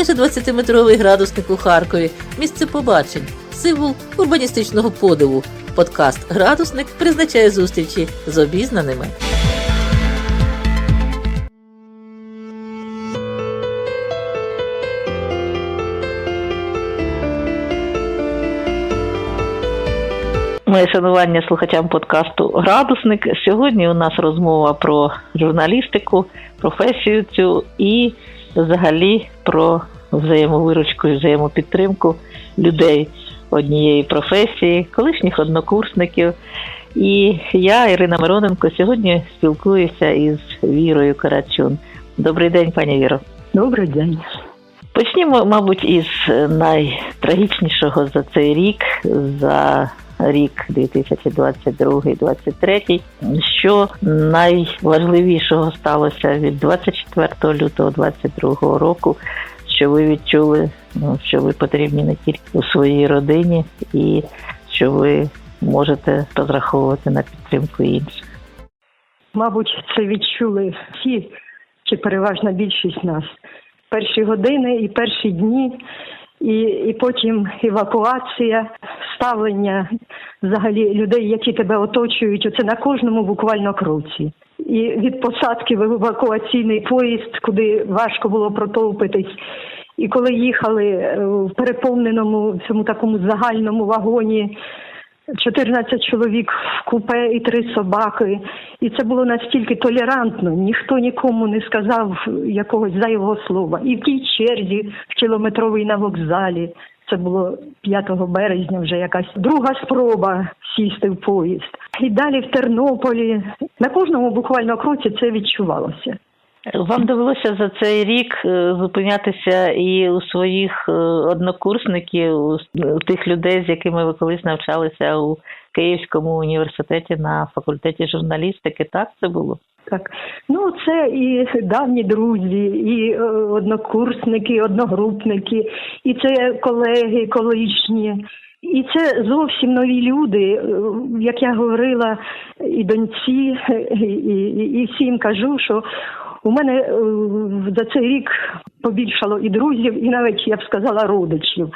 Майже 20-метровий градусник у Харкові, місце побачень, символ урбаністичного подиву. Подкаст Градусник призначає зустрічі з обізнаними. Моє шанування слухачам подкасту Градусник. Сьогодні у нас розмова про журналістику, професію цю і взагалі про взаємовиручку і взаємопідтримку людей однієї професії, колишніх однокурсників. І я, Ірина Мироненко, сьогодні спілкуюся із Вірою Карачун. Добрий день, пані Віро. Добрий день. Почнімо, мабуть, із найтрагічнішого за цей рік, за рік 2022-2023, що найважливішого сталося від 24 лютого 2022 року, що ви відчули, ну, що ви потрібні не тільки у своїй родині, і що ви можете розраховувати на підтримку інших. Мабуть, це відчули всі, чи переважна більшість нас. Перші години і перші дні, і, і потім евакуація, ставлення взагалі людей, які тебе оточують, оце на кожному буквально кроці. І від посадки в евакуаційний поїзд, куди важко було протовпитись. І коли їхали е, в переповненому цьому такому загальному вагоні, 14 чоловік в купе і три собаки. І це було настільки толерантно, ніхто нікому не сказав якогось зайвого слова. І в тій черзі в кілометровій на вокзалі. Це було 5 березня, вже якась друга спроба сісти в поїзд. І далі в Тернополі. На кожному буквально кроці це відчувалося. Вам довелося за цей рік е, зупинятися і у своїх е, однокурсників, у с- тих людей, з якими ви колись навчалися у Київському університеті на факультеті журналістики. Так це було? Так, ну це і давні друзі, і е, однокурсники, і одногрупники, і це колеги колишні. І це зовсім нові люди, Е, як я говорила і доньці, і, і, і всім кажу, що у мене е, за цей рік побільшало і друзів, і навіть я б сказала родичів.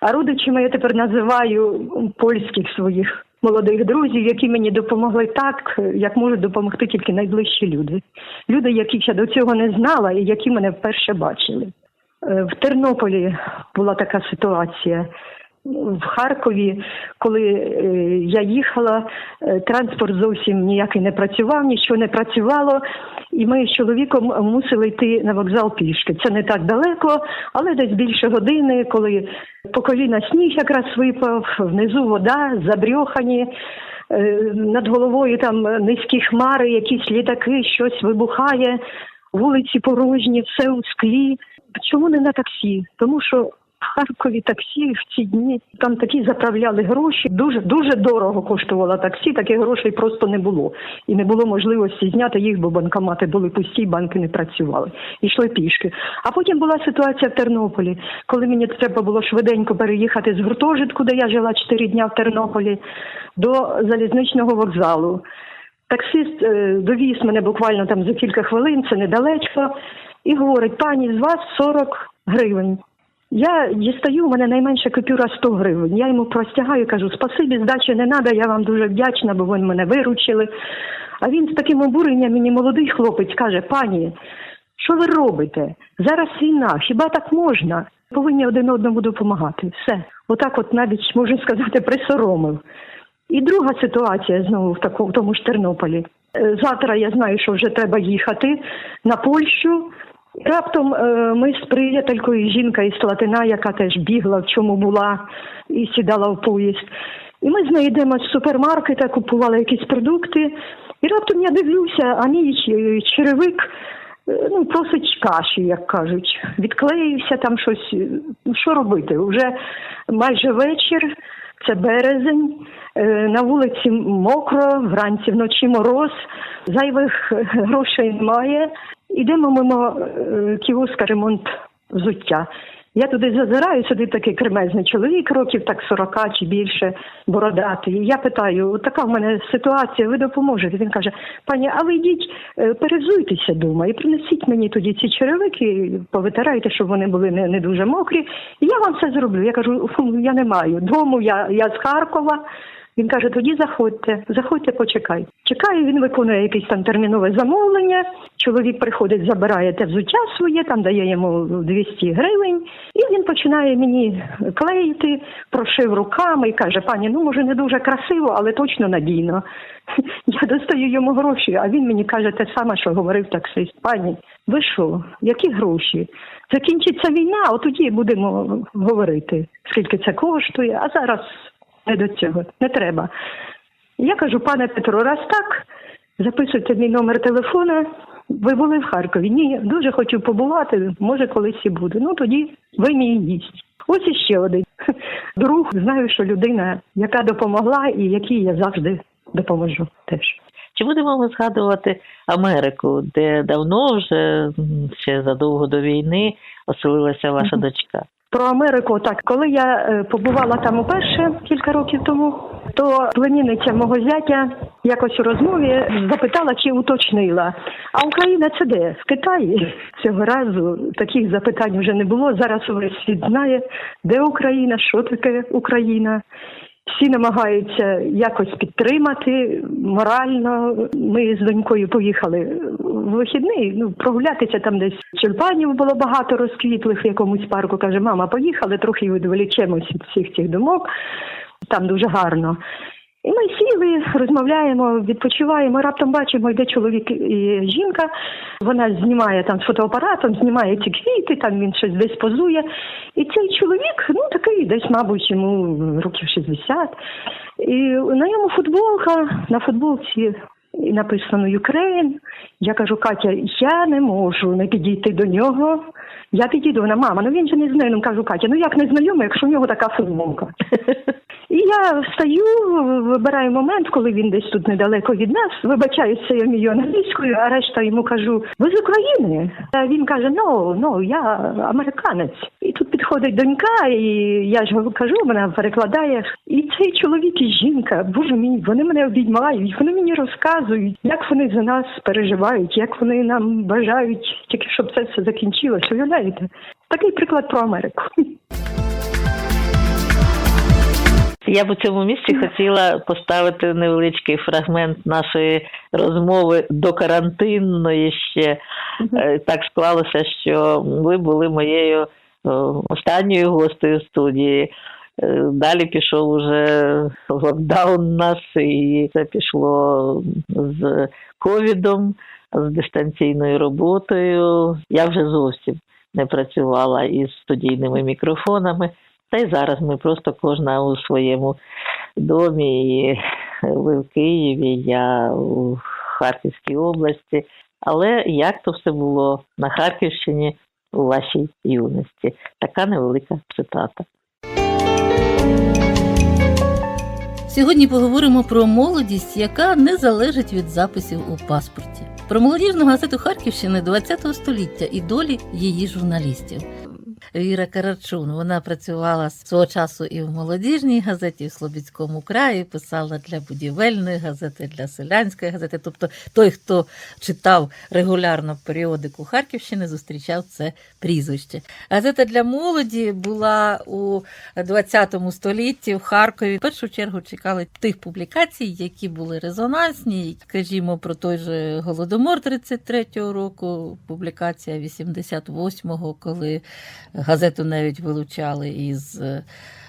А родичами я тепер називаю польських своїх молодих друзів, які мені допомогли так, як можуть допомогти тільки найближчі люди. Люди, яких я до цього не знала і які мене вперше бачили. Е, В Тернополі була така ситуація. В Харкові, коли е, я їхала, е, транспорт зовсім ніякий не працював, нічого не працювало, і ми з чоловіком мусили йти на вокзал пішки. Це не так далеко, але десь більше години, коли по коліна сніг якраз випав, внизу вода, забрьохані, е, над головою там низькі хмари, якісь літаки, щось вибухає, вулиці порожні, все у склі. Чому не на таксі? Тому що Харкові таксі в ці дні там такі заправляли гроші. Дуже дуже дорого коштувало таксі. Таких грошей просто не було, і не було можливості зняти їх, бо банкомати були пусті, банки не працювали. Йшли пішки. А потім була ситуація в Тернополі, коли мені треба було швиденько переїхати з гуртожитку, де я жила 4 дня в Тернополі, до залізничного вокзалу. Таксист е, довіз мене буквально там за кілька хвилин, це недалечко, і говорить: пані, з вас 40 гривень. Я дістаю, у мене найменша купюра 100 гривень. Я йому простягаю, кажу, спасибі, здачі не треба, я вам дуже вдячна, бо ви мене виручили. А він з таким обуренням мені молодий хлопець каже: пані, що ви робите? Зараз війна, хіба так можна? Повинні один одному допомагати. Все. Отак, от навіть можна сказати, присоромив. І друга ситуація знову в такому в тому ж Тернополі. Е, Завтра я знаю, що вже треба їхати на Польщу. Раптом е, ми з приятелькою жінка із Латина, яка теж бігла, в чому була, і сідала в поїзд. І ми з нею йдемо з супермаркета, купували якісь продукти. І раптом я дивлюся, а мій черевик е, ну, просить каші, як кажуть. Відклеївся там щось. Ну, що робити? Уже майже вечір, це березень, е, на вулиці мокро, вранці вночі мороз, зайвих грошей немає. Ідемо мимо е, кіоска ремонт взуття. Я туди зазираю, сидить такий кремезний чоловік, років так 40 чи більше, бородатий. Я питаю, така в мене ситуація, ви допоможете? Він каже, пані, а ви йдіть, е, перевзуйтеся дома і принесіть мені тоді ці черевики, повитирайте, щоб вони були не, не дуже мокрі. І я вам все зроблю. Я кажу, я не маю. Дому я, я з Харкова. Він каже, тоді заходьте, заходьте, почекай. Чекаю, він виконує якесь там термінове замовлення. Чоловік приходить, забирає те взуття своє, там дає йому 200 гривень, і він починає мені клеїти, прошив руками і каже: пані, ну може не дуже красиво, але точно надійно. Я достаю йому гроші, а він мені каже те саме, що говорив таксист. Пані, ви що, які гроші? Закінчиться війна, от тоді будемо говорити, скільки це коштує, а зараз не до цього, не треба. Я кажу, пане Петро, раз так, записуйте мій номер телефона. Ви були в Харкові? Ні, дуже хочу побувати, може колись і буду. Ну тоді ви мій гість. Ось іще один друг. Знаю, що людина, яка допомогла і якій я завжди допоможу теж. Чи будемо ми згадувати Америку, де давно вже ще задовго до війни оселилася ваша дочка? Про Америку так, коли я е, побувала там уперше кілька років тому, то племінниця мого зятя якось у розмові запитала чи уточнила. А Україна це де? В Китаї цього разу таких запитань вже не було. Зараз увесь світ знає, де Україна, що таке Україна. Всі намагаються якось підтримати морально. Ми з донькою поїхали в вихідний, ну прогулятися там десь тюльпанів було багато розквітлих в якомусь парку. Каже, мама, поїхали, трохи відволічемось від всіх цих думок. Там дуже гарно. І ми сіли, розмовляємо, відпочиваємо. Раптом бачимо, йде чоловік і жінка. Вона знімає там з фотоапаратом, знімає ці квіти, там він щось десь позує. І цей чоловік, ну такий, десь, мабуть, йому років 60. І на ньому футболка, на футболці написано Ukraine. Я кажу, Катя, я не можу не підійти до нього. Я підійду, вона мама, ну він же не знайомий. Кажу, Катя, ну як не знайомий, якщо в нього така футболка. І я встаю, вибираю момент, коли він десь тут недалеко від нас. Вибачаюся, я вмію англійською, а решта йому кажу: ви з України? А він каже: Ну, ну, я американець. І тут підходить донька, і я ж кажу, вона перекладає. І цей чоловік і жінка, боже мій, вони мене обіймають, вони мені розказують, як вони за нас переживають, як вони нам бажають, тільки щоб це все закінчилось. Уявляєте? Такий приклад про Америку. Я б у цьому місці хотіла поставити невеличкий фрагмент нашої розмови до карантинної ще. Е, Так склалося, що ви були моєю е, останньою гостею студії. Е, Далі пішов уже локдаун нас, і це пішло з ковідом, з дистанційною роботою. Я вже зовсім не працювала із студійними мікрофонами. Та й зараз ми просто кожна у своєму домі. І ви в Києві, я у Харківській області. Але як то все було на Харківщині у вашій юності? Така невелика цитата. Сьогодні поговоримо про молодість, яка не залежить від записів у паспорті. Про молодіжну газету Харківщини ХХ століття і долі її журналістів. Віра Карачун. Вона працювала свого часу і в молодіжній газеті, і в Слобідському краї, писала для будівельної газети, для селянської газети. Тобто той, хто читав регулярно періодику Харківщини, зустрічав це прізвище. Газета для молоді була у 20 столітті в Харкові. В першу чергу чекали тих публікацій, які були резонансні. Скажімо, про той же Голодомор 33-го року, публікація 88-го, коли газету навіть вилучали із е,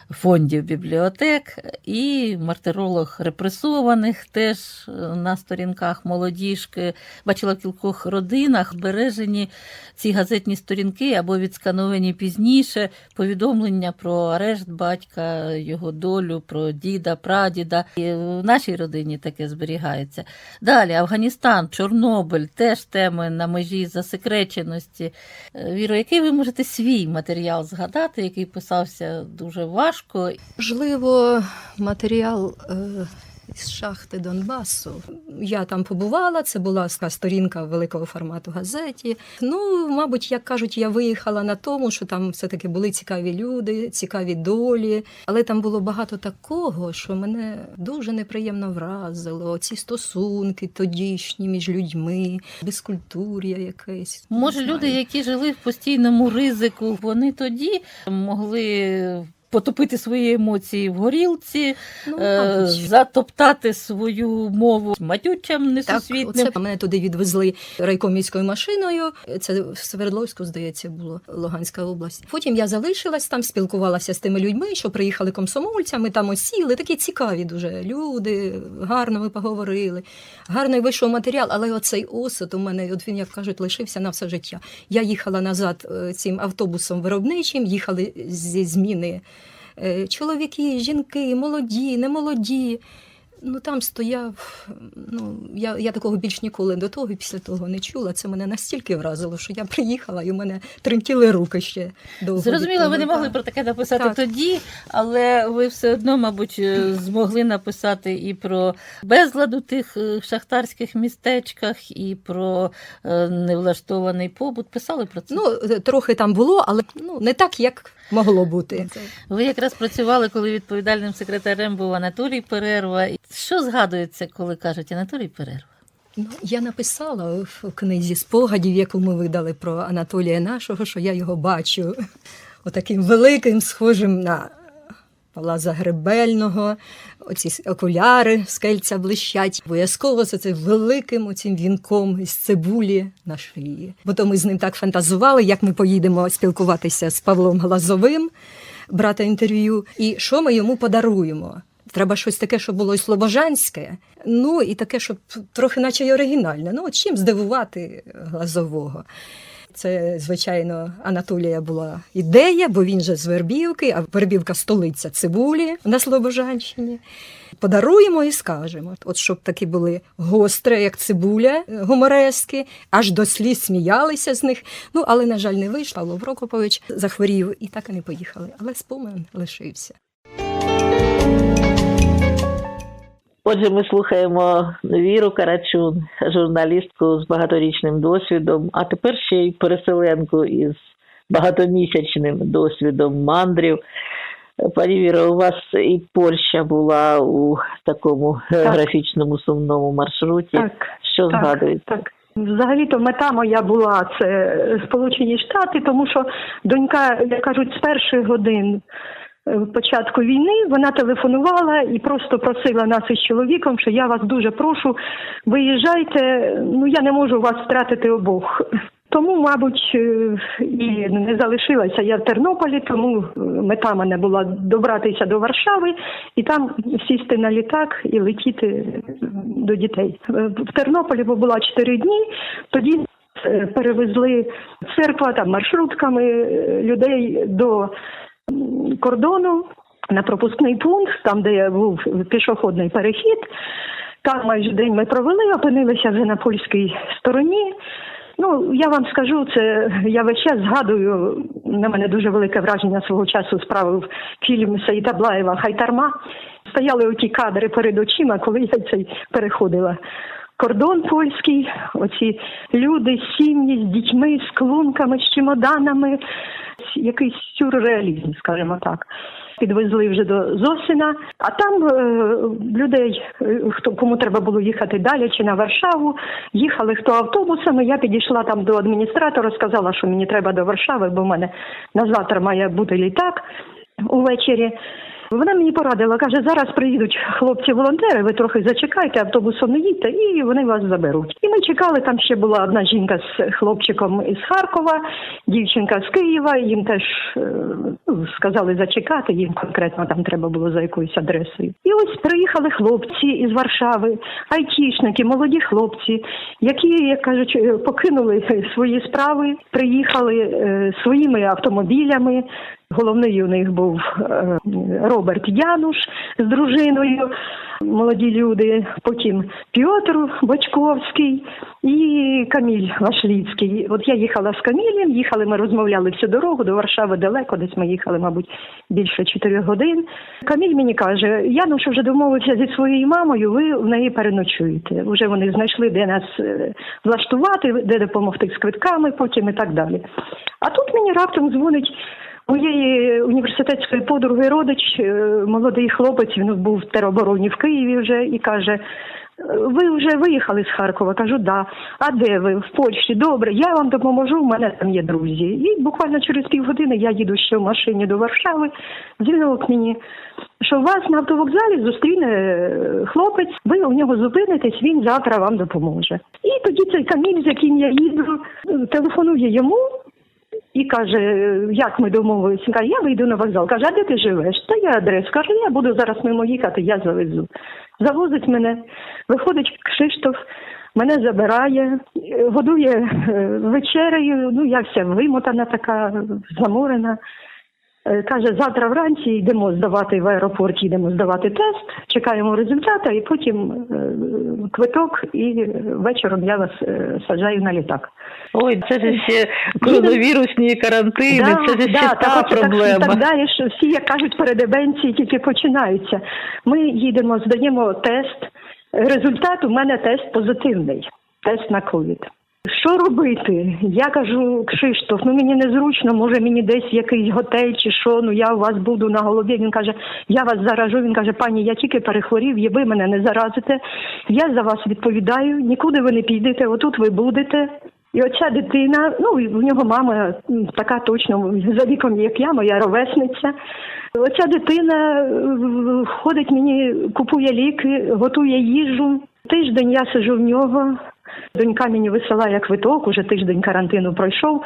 фондів бібліотек, і мартиролог репресованих теж на сторінках молодіжки. Бачила в кількох родинах збережені ці газетні сторінки або відскановані пізніше повідомлення про арешт батька, його долю, про діда, прадіда. І в нашій родині таке зберігається. Далі Афганістан, Чорнобиль, теж теми на межі засекреченості. Віро, який ви можете свій матеріал згадати, який писався дуже важко? Можливо, матеріал е, з шахти Донбасу. Я там побувала, це була сторінка великого формату газеті. Ну, мабуть, як кажуть, я виїхала на тому, що там все-таки були цікаві люди, цікаві долі. Але там було багато такого, що мене дуже неприємно вразило. Ці стосунки тодішні між людьми, безкультур'я якесь. Може, люди, які жили в постійному ризику, вони тоді могли потопити свої емоції в горілці, Ну, е, затоптати свою мову матючам Так, несусвітним. оце мене туди відвезли райкомівською машиною. Це в Свердловську, здається, було Луганська область. Потім я залишилась там, спілкувалася з тими людьми, що приїхали комсомольцями, там осіли. Такі цікаві дуже люди. Гарно ми поговорили. Гарний вийшов матеріал, але оцей осад у мене, от він, як кажуть, лишився на все життя. Я їхала назад е, цим автобусом виробничим, їхали зі зміни. Е, Чоловіки, жінки, молоді, немолоді. Ну там стояв. Ну я, я такого більш ніколи до того і після того не чула. Це мене настільки вразило, що я приїхала, і у мене тремтіли руки ще довго. Зрозуміло, ви не могли про таке написати Так. тоді, але ви все одно, мабуть, е, змогли написати і про безлад у тих е, шахтарських містечках, і про е, невлаштований побут. Писали про це? Ну трохи там було, але ну не так, як могло бути. Ви якраз працювали, коли відповідальним секретарем був Анатолій Перерва. Що згадується, коли кажуть Анатолій Перерва? Ну, я написала в книзі спогадів, яку ми видали про Анатолія нашого, що я його бачу отаким великим, схожим на Павла Загребельного, оці окуляри скельця блищать. Обов'язково це, це великим оцим вінком із цибулі на шиї. Бо то ми з ним так фантазували, як ми поїдемо спілкуватися з Павлом Глазовим, брати інтерв'ю, і що ми йому подаруємо. Треба щось таке, що було і слобожанське, ну і таке, щоб трохи наче й оригінальне. Ну, от чим здивувати глазового. Це, звичайно, Анатолія була ідея, бо він же з Вербівки, а Вербівка столиця цибулі на Слобожанщині. Подаруємо і скажемо. От щоб такі були гостре, як цибуля, е, гуморески, аж до сліз сміялися з них. Ну, але, на жаль, не вийшло. Лов Прокопович захворів і так і не поїхали. Але спомин лишився. Отже, ми слухаємо Віру Карачун, журналістку з багаторічним досвідом, а тепер ще й переселенку із багатомісячним досвідом мандрів. Пані Віро, у вас і Польща була у такому географічному сумному маршруті. Так, Що так, згадуєте? так. Взагалі-то мета моя була це Сполучені Штати, тому що донька, як кажуть, з перших годин початку війни вона телефонувала і просто просила нас із чоловіком, що я вас дуже прошу, виїжджайте, ну я не можу вас втратити обох. Тому, мабуть, е, і не залишилася я в Тернополі, тому е, мета мене була добратися до Варшави і там сісти на літак і летіти е, до дітей. Е, В Тернополі була 4 дні, тоді е, перевезли церква там маршрутками е, людей до кордону на пропускний пункт, там, де був пішохідний перехід. Там майже день ми провели, опинилися вже на польській стороні. Ну, я вам скажу, це я весь час згадую. На мене дуже велике враження свого часу справив фільм Саїта Блаєва Хайтарма. Стояли оті кадри перед очима, коли я цей переходила. Кордон польський, оці люди, сім'ї з дітьми, з клунками, з чемоданами, якийсь сюрреалізм, скажімо так. Підвезли вже до Зосина, а там е, людей, е, хто кому треба було їхати далі чи на Варшаву, їхали хто автобусами. Я підійшла там до адміністратора, сказала, що мені треба до Варшави, бо в мене на завтра має бути літак увечері. Вона мені порадила, каже, зараз приїдуть хлопці-волонтери, ви трохи зачекайте, автобусом не їдьте, і вони вас заберуть. І ми чекали, там ще була одна жінка з хлопчиком із Харкова, дівчинка з Києва, їм теж е, ну, сказали зачекати, їм конкретно там треба було за якоюсь адресою. І ось приїхали хлопці із Варшави, айтішники, молоді хлопці, які, як кажуть, е, покинули свої справи, приїхали е, своїми автомобілями, Головний у них був е, Роберт Януш з дружиною, молоді люди. Потім Пьотр Бочковський і Каміль Вашліцький. От я їхала з Камілем, їхали, ми розмовляли всю дорогу до Варшави далеко, десь ми їхали, мабуть, більше чотирьох годин. Каміль мені каже: Януш вже домовився зі своєю мамою, ви в неї переночуєте. Вже вони знайшли, де нас е, влаштувати, де допомогти з квитками, потім і так далі. А тут мені раптом дзвонить моєї університетської подруги родич, е, молодий хлопець, він був в теробороні в Києві вже і каже. «Е, Ви вже виїхали з Харкова? Кажу, да. А де ви? В Польщі? Добре, я вам допоможу, в мене там є друзі. І буквально через півгодини я їду ще в машині до Варшави. Дзвінок мені, що вас на автовокзалі зустріне е, хлопець, ви у нього зупинитесь, він завтра вам допоможе. І тоді цей каміль, з яким я їду, телефонує йому і каже, як ми домовилися. Каже, я вийду на вокзал. Каже, а де ти живеш? Та я адрес. Каже, я буду зараз мимо їхати, я завезу. Завозить мене, виходить Кшиштоф, мене забирає, е, годує е, вечерею, ну я вся вимотана така, заморена. Е, Каже, завтра вранці йдемо здавати в аеропорті, йдемо здавати тест, чекаємо результата, і потім е, квиток, і вечором я вас е, саджаю на літак. Ой, це ж ще коронавірусні карантини, це ж ще так, та оце проблема. Так, так далі, що всі, як кажуть, передебенції тільки починаються. Ми їдемо, здаємо тест. Результат у мене тест позитивний, тест на ковід. Що робити? Я кажу, Кшиштоф, ну мені незручно, може мені десь якийсь готель чи що, ну я у вас буду на голові. Він каже, я вас заражу. Він каже, пані, я тільки перехворів, і ви мене не заразите. Я за вас відповідаю, нікуди ви не підете, отут ви будете. І оця дитина, ну в нього мама така точно за віком, як я, моя ровесниця. Оця дитина ходить мені, купує ліки, готує їжу. Тиждень я сижу в нього. Донька мені висилає квиток, уже тиждень карантину пройшов.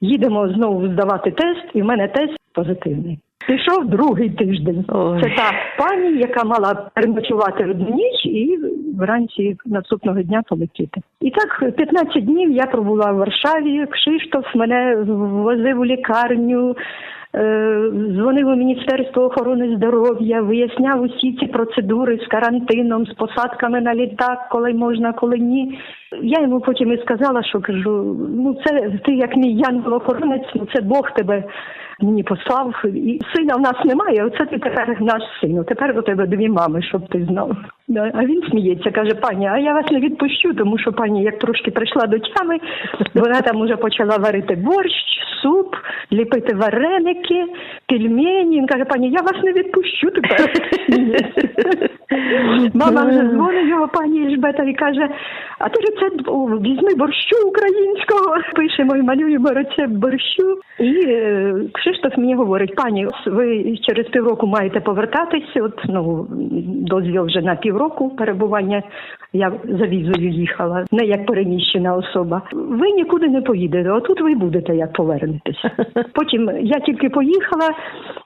Їдемо знову здавати тест, і в мене тест позитивний. Пішов другий тиждень. Ой. Це та пані, яка мала переночувати одну ніч і вранці наступного дня полетіти. І так 15 днів я пробула в Варшаві. Кшиштоф мене возив у лікарню. Е, Дзвонив у Міністерство охорони здоров'я, виясняв усі ці процедури з карантином, з посадками на літак, коли можна, коли ні. Я йому потім і сказала, що кажу: ну це ти як мій янгол-охоронець, ну це Бог тебе мені послав. І сина в нас немає, оце ти тепер наш син. Тепер у тебе дві мами, щоб ти знав. Да. А він сміється, каже, пані, а я вас не відпущу, тому що пані як трошки прийшла до тями, вона там уже почала варити борщ, суп, ліпити вареники, пельмені. Він каже, пані, я вас не відпущу тепер. Мама вже дзвонить його пані Ельжбета і каже, а ти рецепт о, візьми борщу українського. Пишемо і малюємо рецепт борщу. І е, Кшиштоф мені говорить, пані, ви через півроку маєте повертатись. От ну дозвіл вже на півроку перебування. Я за візою їхала, не як переміщена особа. Ви нікуди не поїдете. Отут ви будете, як повернетеся. Потім я тільки поїхала.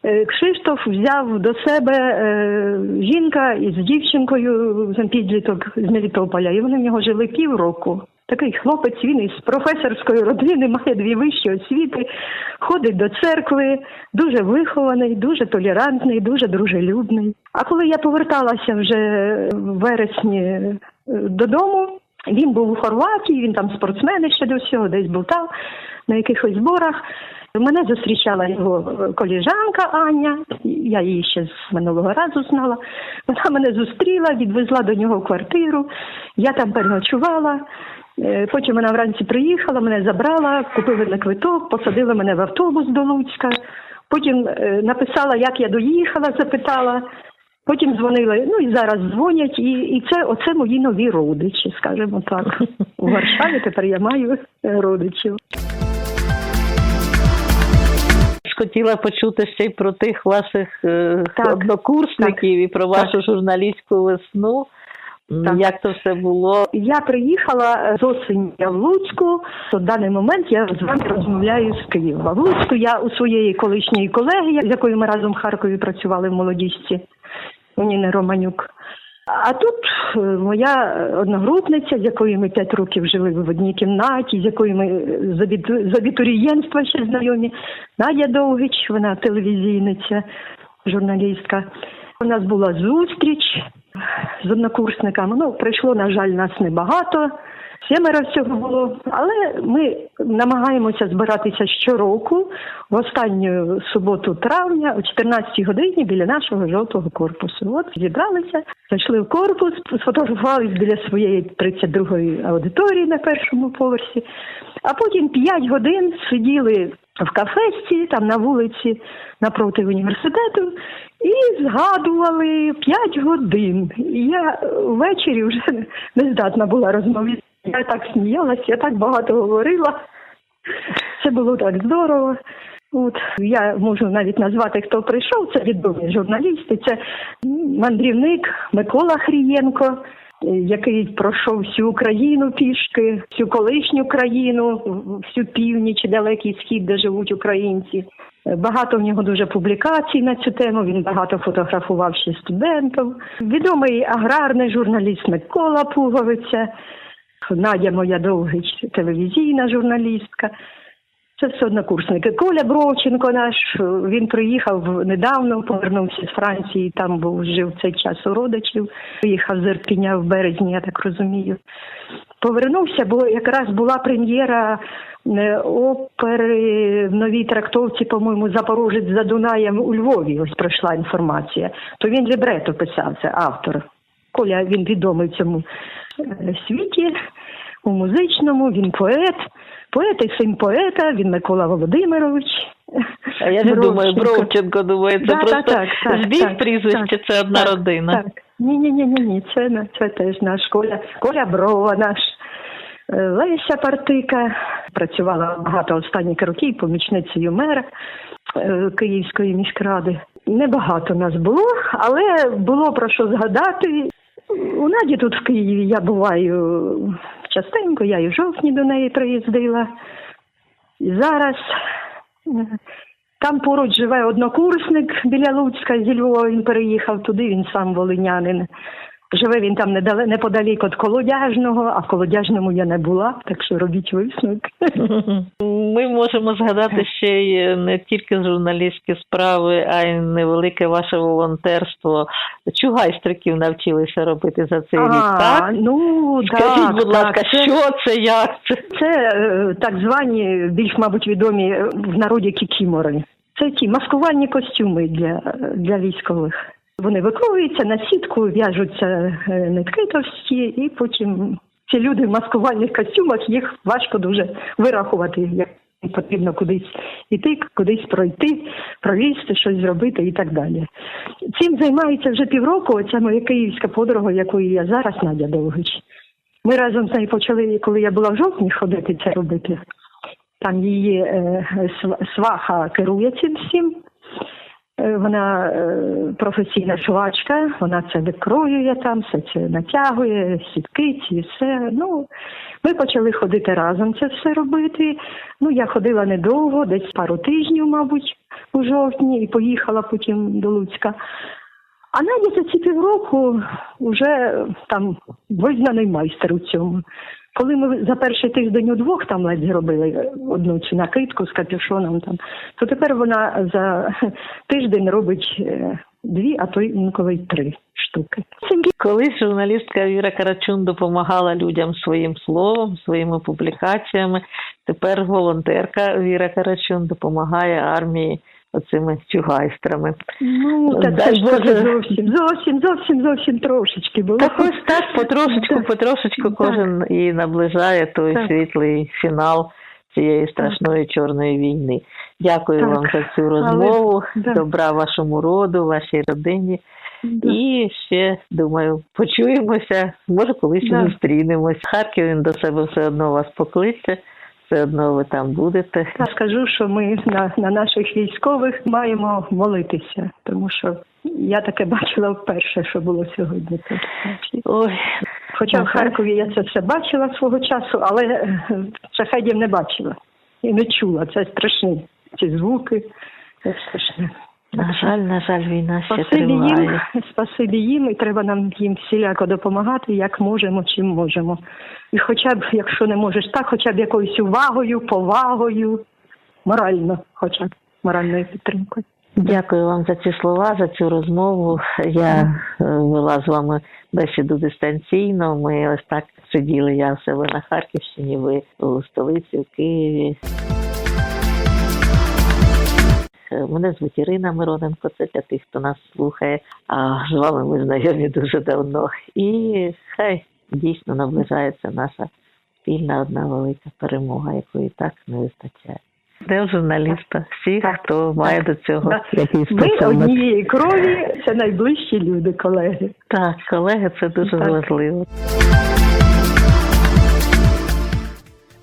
е, Кшиштоф взяв до себе е, жінка із дівчинкою підліток з Мелітополя, і вони в нього жили півроку. Такий хлопець, він із професорської родини, має дві вищі освіти, ходить до церкви, дуже вихований, дуже толерантний, дуже дружелюбний. А коли я поверталася вже в вересні е, додому, він був у Хорватії, він там спортсмен ще до всього, десь був там на якихось зборах. Мене зустрічала його е, коліжанка Аня, я її ще з минулого разу знала. Вона мене зустріла, відвезла до нього квартиру, я там переночувала. Е, Потім вона вранці приїхала, мене забрала, купили на квиток, посадила мене в автобус до Луцька. Потім е, написала, як я доїхала, запитала. Потім дзвонили, ну і зараз дзвонять, і, і це оце мої нові родичі, скажімо так. У Варшаві тепер я маю е, родичів. Хотіла почути ще й про тих ваших Так, однокурсників і про вашу журналістську весну. Так. Як це все було? Я приїхала е, з осені в Луцьку. В даний момент я з вами розмовляю з Києва. В Луцьку я у своєї колишньої колеги, з якою ми разом в Харкові працювали в молодіжці, у Ніни Романюк. А тут е, моя одногрупниця, з якою ми п'ять років жили в одній кімнаті, з якою ми е, з абіту- з абітурієнтства ще знайомі, Надя Довгич, вона телевізійниця, журналістка. У нас була зустріч з однокурсниками. Ну, прийшло, на жаль, нас небагато. Сімеро всього було, але ми намагаємося збиратися щороку в останню суботу травня о 14 годині біля нашого жовтого корпусу. От зібралися, зайшли в корпус, сфотографувалися біля своєї 32-ї аудиторії на першому поверсі, а потім 5 годин сиділи в кафесті, там на вулиці напроти університету, і згадували 5 годин. І я ввечері вже не здатна була розмовляти. Я так сміялась, я так багато говорила. Це було так здорово. От я можу навіть назвати, хто прийшов. Це відомі журналісти. Це мандрівник Микола Хрієнко, який пройшов всю Україну пішки, всю колишню країну, всю північ, далекий схід, де живуть українці. Е, Багато в нього дуже публікацій на цю тему. Він багато фотографував ще студентів. Відомий аграрний журналіст Микола Пуговиця. Надя моя довгич, телевізійна журналістка. Це все однокурсники. Коля Бровченко наш, він приїхав недавно, повернувся з Франції, там був жив цей час у родичів. Приїхав з Ірпіня в березні, я так розумію. Повернувся, бо якраз була прем'єра е, опери в новій трактовці, по-моєму, Запорожець за Дунаєм у Львові. Ось пройшла інформація. То він лібрето писав, це автор. Коля він відомий в цьому е, світі, у музичному, він поет. Поет і син поета, він Микола Володимирович. А я не думаю, Бровченко. Думаю, це Да, просто так, так, збіг так, прізвище, це одна так, родина. Так. Ні, ні, ні, ні, ні, це, це теж наш Коля, Коля Брова наш. Е, Леся Партика працювала багато останніх років помічницею мера е, Київської міськради. Небагато нас було, але було про що згадати. У Наді тут в Києві я буваю частенько, я і в жовтні до неї приїздила. І зараз е, там поруч живе однокурсник біля Луцька зі Львова. Він переїхав туди, він сам волинянин. Живе він там неподалік від колодяжного, а в колодяжному я не була, так що робіть висновок. Ми можемо згадати ще й не тільки журналістські справи, а й невелике ваше волонтерство. Чугайстриків навчилися робити за цей рік, так? ну Скажіть, так, будь ласка, це- що це, як це? Це е, так звані, більш, мабуть, відомі е, в народі кікімори. Це ті маскувальні костюми для, для військових. Вони виковуються на сітку, в'яжуться е, нитки товсті, і потім ці люди в маскувальних костюмах їх важко дуже вирахувати. Як потрібно кудись іти, кудись пройти, пролізти, щось зробити і так далі. Цим займається вже півроку. Оця моя київська подруга, якою я зараз Надя Довгич. Ми разом з нею почали, коли я була в жовтні, ходити це робити. Там її е, сваха керує цим всім. Вона е, професійна швачка, вона це викроює там, все це натягує, сітки, ці все. Ну, ми почали ходити разом це все робити. Ну, я ходила недовго, десь пару тижнів, мабуть, у жовтні, і поїхала потім до Луцька. А Надя за ці півроку вже там визнаний майстер у цьому. Коли ми за перший тиждень удвох там ледь зробили одну цю накидку з капюшоном, там, то тепер вона за тиждень робить е, дві, а то інколи й три штуки. Колись журналістка Віра Карачун допомагала людям своїм словом, своїми публікаціями. Тепер волонтерка Віра Карачун допомагає армії оцими чугайстрами. Ну, та Дай це ж зовсім, зовсім, зовсім, зовсім трошечки було. Так ось так, потрошечку, Так. потрошечку Так. і наближає той Так. світлий фінал цієї страшної чорної війни. Дякую Так. вам за цю розмову. да. Добра вашому роду, вашій родині. Да. І ще думаю, почуємося, може колись Да. зустрінемось. Харків він до себе все одно вас покличе, все одно ви там будете. Я скажу, що ми на, на наших військових маємо молитися, тому що я таке бачила вперше, що було сьогодні. тут. Ой, Хоча в Харкові я це все бачила свого часу, але е, шахедів не бачила і не чула. Це страшні ці звуки. Це страшне. На жаль, на жаль, війна ще Спасибі їм, спасибі їм, і треба нам їм всіляко допомагати, як можемо, чим можемо. І хоча б, якщо не можеш так, хоча б якоюсь увагою, повагою, морально, хоча б моральною підтримкою. Дякую вам за ці слова, за цю розмову. Я е, вела з вами бесіду дистанційно. Ми ось так сиділи. Я в себе на Харківщині, ви у столиці, в Києві. Мене звуть Ірина Мироненко, це для тих, хто нас слухає. А з вами ми знайомі дуже давно. І хай дійсно наближається наша спільна одна велика перемога, якої так не вистачає. Де журналіста? Всі, Так, хто має так, до цього так. якийсь Ми однієї крові, це найближчі люди, колеги. Так, колеги, це дуже Так. важливо.